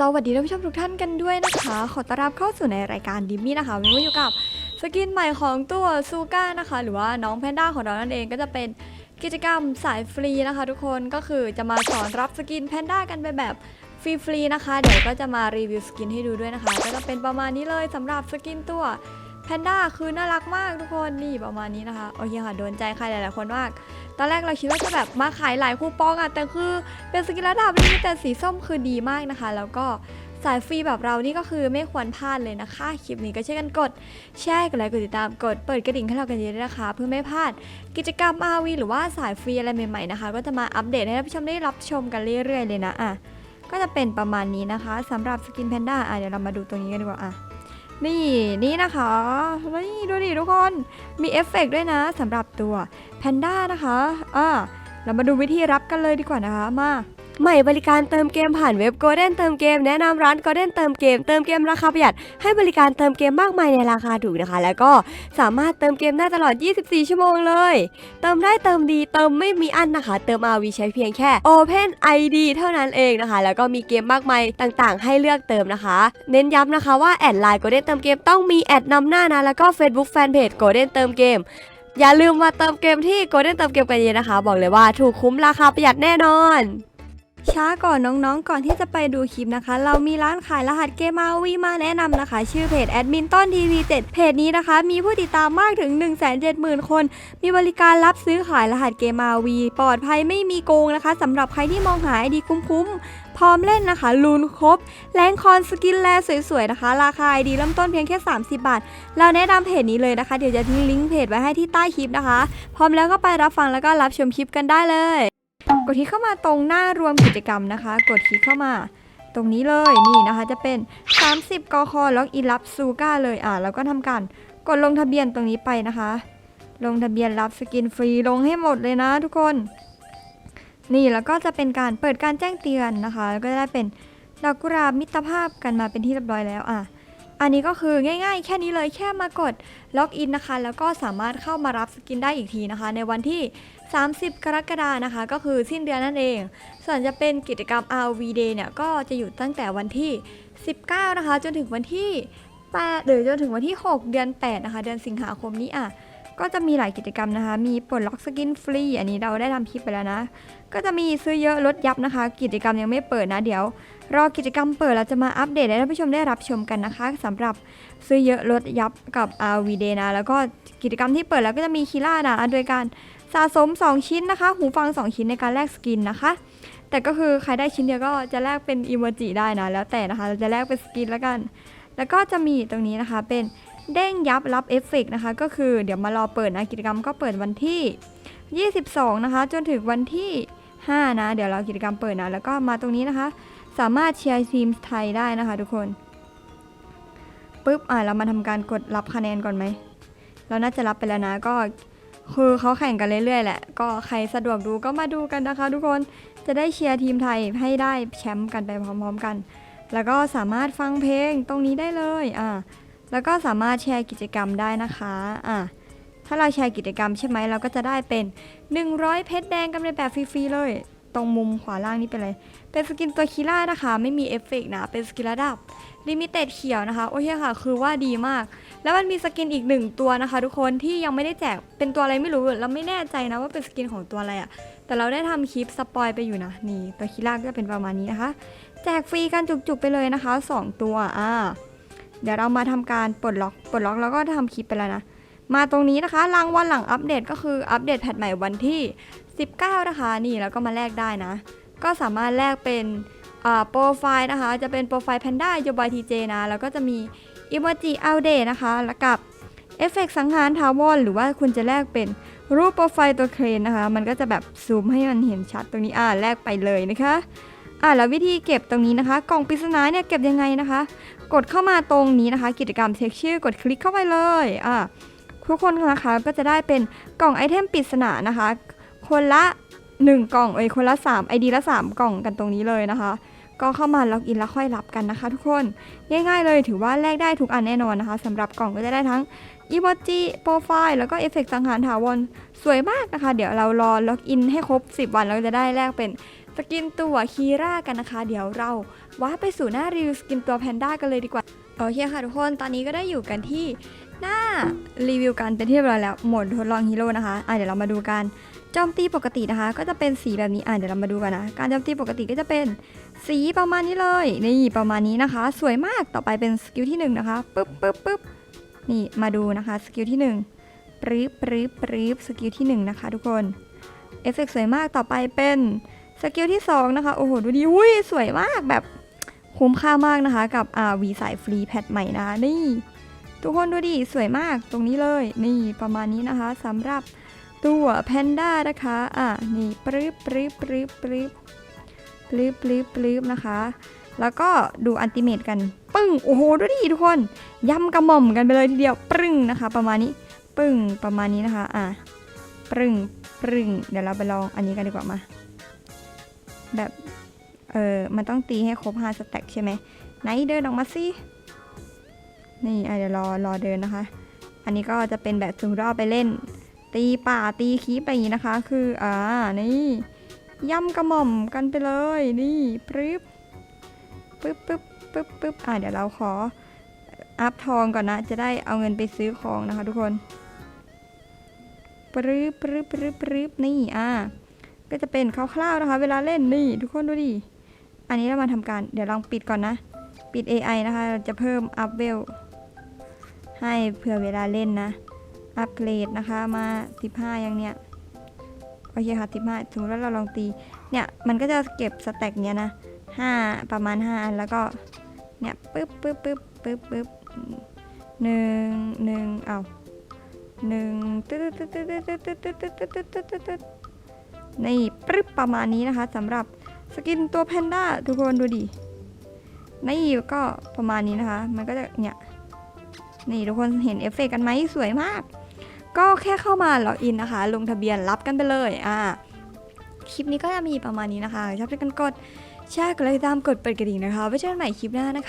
สวัสดีท่านผู้ชมทุกท่านกันด้วยนะคะ ขอต้อนรับเข้าสู่ในรายการดิมมี่นะคะวันนี้อยู่กับสกินใหม่ของตัวซูก้านะคะ หรือว่าน้องแพนด้าของเรานั่นเองก็จะเป็นกิจกรรมสายฟรีนะคะ ทุกคนก็คือจะมาสอนรับสกินแพนด้ากันไปแบบฟรีๆนะคะ เดี๋ยวก็จะมารีวิวสกินให้ดูด้วยนะคะ ก็จะเป็นประมาณนี้เลยสำหรับสกินตัว แพนด้าคือน่ารักมากทุกคนนี่ประมาณนี้นะคะโอเคค่ะโดนใจใครหลายๆคนมาก ตอนแรกเราคิดว่าจะแบบมาขายหลายคูปองอะแต่คือเป็นสกินระดับนี้แต่สีส้มคือดีมากนะคะ แล้วก็สายฟรีแบบเรานี่ก็คือไม่ควรพลาดเลยนะคะ คลิปนี้ก็ช่วยกันกดแชร์กดไลค์กดติดตามกดเปิดกระดิ่งให้เรากันเยอะด้นะคะ เพื่อไม่พลาดกิจกรรม RV หรือว่าสายฟรีอะไรใหม่ๆนะคะ ก็จะมาอัปเดตให้ท่านผู้ชมได้รับชมกันเรื่อยๆเลยนะอะก็จะเป็นประมาณนี้นะคะสำหรับสกินแพนด้าอะเดี๋ยวเรามาดูตรงนี้กันดีกว่าอะ นี่นี่นะคะนี่ดูดิทุกคนมีเอฟเฟกต์ด้วยนะสำหรับตัวแพนด้านะคะอ่าเรามาดูวิธีรับกันเลยดีกว่านะคะมา ใหม่บริการเติมเกมผ่านเว็บ Golden เติมเกมแนะนำร้าน Golden เติมเกม เติมเกมราคาประหยัด ให้บริการเติมเกมมากมายในราคาถูกนะคะ แล้วก็สามารถเติมเกมได้ตลอด 24 ชั่วโมงเลย เติมได้เติมดีเติมไม่มีอันนะคะ เติม RV ใช้เพียงแค่ Open ID เท่านั้นเองนะคะ แล้วก็มีเกมมากมายต่างๆ ให้เลือกเติมนะคะ เน้นย้ำนะคะว่าแอดไลน์ Golden เติมเกมต้องมีแอดนำหน้านะแล้วก็ Facebook Fanpage Golden เติมเกมอย่าลืมมาเติมเกมที่ Golden เติมเกมกันเยอะนะคะ บอกเลยว่าถูกคุ้มราคาประหยัดแน่นอน ช้าก่อนน้องๆ ก่อนที่จะไปดูคลิปนะคะ เรามีร้านขายรหัสเกม RV มาแนะนำนะคะ ชื่อเพจแอดมินต้นทีวี7เพจนี้นะคะ มีผู้ติดตามมากถึง 170,000 คน มีบริการรับซื้อขายรหัสเกม RV ปลอดภัยไม่มีโกงนะคะสำหรับใครที่มองหาไอดีคุ้มๆ พร้อมเล่นนะคะลูนครบแรงคอนสกินแลสวยๆนะคะ ราคาไอดีเริ่มต้นเพียงแค่ 30 บาท เราแนะนำเพจนี้เลยนะคะ เดี๋ยวจะทิ้งลิงก์เพจไว้ให้ที่ใต้คลิปนะคะ พร้อมแล้วก็ไปรับฟังแล้วก็รับชมคลิปกันได้เลย กดคลิกเข้ามาตรงหน้ารวมกิจกรรมนะคะ กดคลิกเข้ามาตรงนี้เลยนี่นะคะจะเป็น 30 กคล็อกอินรับซูก้าเลยอะแล้วก็ทำการกดลงทะเบียนตรงนี้ไปนะคะ ลงทะเบียนรับสกินฟรีลงให้หมดเลยนะทุกคน นี่แล้วก็จะเป็นการเปิดการแจ้งเตือนนะคะแล้วก็จะได้เป็นดอกกุหลาบมิตรภาพกันมาเป็นที่เรียบร้อยแล้วอะอันนี้ก็คือง่ายๆ แค่นี้เลยแค่มากดล็อกอินนะคะ แล้วก็สามารถเข้ามารับสกินได้อีกทีนะคะ ในวันที่ 30 กรกฎานะคะ ก็คือสิ้นเดือนนั่นเอง ส่วนจะเป็นกิจกรรม RV Day เนี่ย ก็จะอยู่ตั้งแต่วันที่ 19 นะคะ จนถึงวันที่8หรือจนถึงวันที่ 6 เดือน 8 นะคะ เดือนสิงหาคมนี้อะ ก็จะมีหลายกิจกรรมนะคะ มีปลดล็อกสกินฟรี อันนี้เราได้ทำคลิปไปแล้วนะ ก็จะมีซื้อเยอะลดยับนะคะ กิจกรรมยังไม่เปิดนะ เดี๋ยว รอกิจกรรมเปิดเราจะมาอัปเดตให้ท่านผู้ชมได้รับชมกันนะคะสำหรับซื้อเยอะลดยับกับ RV Day นะ แล้วก็กิจกรรมที่เปิดแล้วก็จะมีคีล่านะโดยการ สะสม 2 ชิ้นนะคะ หูฟัง 2 ชิ้นในการแลกสกินนะคะ แต่ก็คือใครได้ชิ้นเดียวก็จะแลกเป็นอีโมจิได้นะ แล้วแต่นะคะ เราจะแลกเป็นสกินแล้วกัน แล้วก็จะมีตรงนี้นะคะเป็นเด้งยับรับเอฟเฟกต์นะคะ ก็คือเดี๋ยวมารอเปิดนะกิจกรรมก็เปิดวันที่ 22 นะคะ จนถึงวันที่ 5 นะ เดี๋ยวเรากิจกรรมเปิดนะ แล้วก็มาตรงนี้นะคะ สามารถเชียร์ทีมไทยได้นะคะ ทุกคนปุ๊บอะเรามาทำการกดรับคะแนนก่อนไหมเราน่าจะรับไปแล้วนะก็ คือเขาแข่งกันเรื่อยๆแหละ ก็ใครสะดวกดูก็มาดูกันนะคะ ทุกคนจะได้เชียร์ทีมไทยให้ได้แชมป์กันไปพร้อมๆกัน แล้วก็สามารถฟังเพลงตรงนี้ได้เลยอะแล้วก็สามารถแชร์กิจกรรมได้นะคะอะถ้าเราแชร์กิจกรรมใช่ไหมเราก็จะได้เป็น 100 เพชรแดงกันในแบบฟรีๆเลย ตรงมุมขวาล่างนี่เป็นอะไร เป็นสกินตัวคีล่านะคะ ไม่มีเอฟเฟกต์นะ เป็นสกินระดับ ลิมิเต็ดเขียวนะคะ โอเคค่ะ คือว่าดีมาก แล้วมันมีสกินอีกหนึ่งตัวนะคะ ทุกคนที่ยังไม่ได้แจกเป็นตัวอะไรไม่รู้เราไม่แน่ใจนะว่าเป็นสกินของตัวอะไรอะแต่เราได้ทำคลิปสปอยไปอยู่นะนี่ตัวคีล่าก็เป็นประมาณนี้นะคะ แจกฟรีกันจุกๆไปเลยนะคะ 2 ตัวอ่าเดี๋ยวเรามาทำการปลดล็อกปลดล็อกแล้วก็ทำคลิปไปแล้วนะมาตรงนี้นะคะ รางวัลหลังอัปเดตก็คืออัปเดตแพทใหม่วันที่ 19 นะคะ นี่แล้วก็มาแลกได้นะ ก็สามารถแลกเป็น โปรไฟล์นะคะ จะเป็นโปรไฟล์แพนด้าโยบายทีเจนะ แล้วก็จะมีอิโมจิอัปเดตนะคะ แล้วกับเอฟเฟกสังหารทาวอนหรือว่าคุณจะแลกเป็นรูปโปรไฟล์ตัวเครนนะคะ มันก็จะแบบซูมให้มันเห็นชัดตรงนี้ อ่าแลกไปเลยนะคะอ่าแล้ววิธีเก็บตรงนี้นะคะ กล่องปริศนาเนี่ยเก็บยังไงนะคะ กดเข้ามาตรงนี้นะคะ กิจกรรมเช็คชื่อกดคลิกเข้าไปเลยอ่าทุกคนนะคะก็จะได้เป็นกล่องไอเทมปริศนานะคะ คนละ 1 กล่องเอ้ยคนละ3 ID ละ 3 กล่องกันตรงนี้เลยนะคะ ก็เข้ามาล็อกอินแล้วค่อยรับกันนะคะ ทุกคนง่ายๆเลยถือว่าแลกได้ทุกอันแน่นอนนะคะสำหรับกล่องก็จะได้ทั้งอีโมจิโปรไฟล์แล้วก็เอฟเฟกต์สังหารถาวรสวยมากนะคะ เดี๋ยวเรารอล็อกอินให้ครบ 10 วันเราจะได้แลกเป็นสกินตัวคีร่ากันนะคะ เดี๋ยวเราว้าไปสู่หน้ารีวิวสกินตัวแพนด้ากันเลยดีกว่าโอเคค่ะทุกคนตอนนี้ก็ได้อยู่กันที่หน้ารีวิวกันเป็นที่เรียบร้อยแล้วโหมดทดลองฮีโร่นะคะอะเดี๋ยวเรามาดูกัน จมตีปกตินะคะ ก็จะเป็นสีแบบนี้อะเดี๋ยวเรามาดูกันนะ การโจมตีปกติก็จะเป็นสีประมาณนี้เลยนี่ประมาณนี้นะคะ สวยมากต่อไปเป็นสกิลที่หนึ่งนะคะปึ๊บปึ๊บปึ๊บนี่มาดูนะคะสกิลที่หนึ่งปรึบปรึบปรึบสกิลที่หนึ่งนะคะทุกคนเอฟเฟกต์สวยมากต่อไปเป็นสกิลที่สองนะคะโอ้โหดูดิอุ้ยสวยมากแบบคุ้มค่ามากนะคะ กับอ่าวีสายฟรีแพทใหม่นะคะนี่ ทุกคนดูดิสวยมากตรงนี้เลย นี่ประมาณนี้นะคะสำหรับ ตัวแพนด้านะคะ อะ นี่ปรึบปรึบปรึบปรึบปลืบปลืบปลืบนะคะ แล้วก็ดูอันติเมตกัน ปึ้ง โอ้โห ดูดิทุกคนย่ำกระหม่อมกันไปเลยทีเดียว ปรึ้งนะคะ ประมาณนี้ ปึ้ง ประมาณนี้นะคะ อะ ปรึ้ง ปรึ้ง เดี๋ยวเราไปลองอันนี้กันดีกว่ามา แบบ เออมันต้องตีให้ครบ5สแต็กใช่ไหมไหนเดินออกมาสิ นี่อะเดี๋ยวรอ รอเดินนะคะ อันนี้ก็จะเป็นแบบสมมติว่าเอาไปเล่น ตีป่าตีคีปอะไรอย่างนี้นะคะ คืออ่านี่ย่ำกระหม่อมกันไปเลยนี่ปึ๊บปึ๊บปึ๊บปึ๊บปึ๊บอะเดี๋ยวเราขออัพทองก่อนนะ จะได้เอาเงินไปซื้อของนะคะ ทุกคนปึ๊บปึ๊บปึ๊บปึ๊บนี่อะก็จะเป็นคร่าวๆนะคะ เวลาเล่นนี่ ทุกคนดูดิอันนี้เรามาทำการเดี๋ยวลองปิดก่อนนะ ปิด AI นะคะเราจะเพิ่มอัพเวลให้เผื่อเวลาเล่นนะ อัปเกรดนะคะมา 15 อย่างเนี้ยโอเคค่ะสิบห้าสมมติว่าเราลองตี เนี่ย มันก็จะเก็บสแต็กเนี้ยนะห้าประมาณห้าอัน แล้วก็ เนี่ยปึ๊บปึ๊บปึ๊บปึ๊บปึ๊บหนึ่งหนึ่งเอาหนึ่งตึ๊ดตึ๊ดตึ๊ดตึ๊ดตึ๊ดตึ๊ดตึ๊ดตึ๊ดตึ๊ดตึ๊ดตึ๊ดตึ๊ดนี่ปึ๊บประมาณนี้นะคะสำหรับสกินตัวแพนด้าทุกคนดูดิ นี่ก็ประมาณนี้นะคะ มันก็จะเนี่ย นี่ทุกคนเห็นเอฟเฟกต์กันไหมสวยมาก ก็แค่เข้ามาล็อกอินนะคะ ลงทะเบียนรับกันไปเลยอ่าคลิปนี้ก็จะมีประมาณนี้นะคะชอบใจกันกดแชร์กดไลค์ตามกดเปิดกระดิ่งนะคะไว้เจอกันใหม่คลิปหน้านะคะ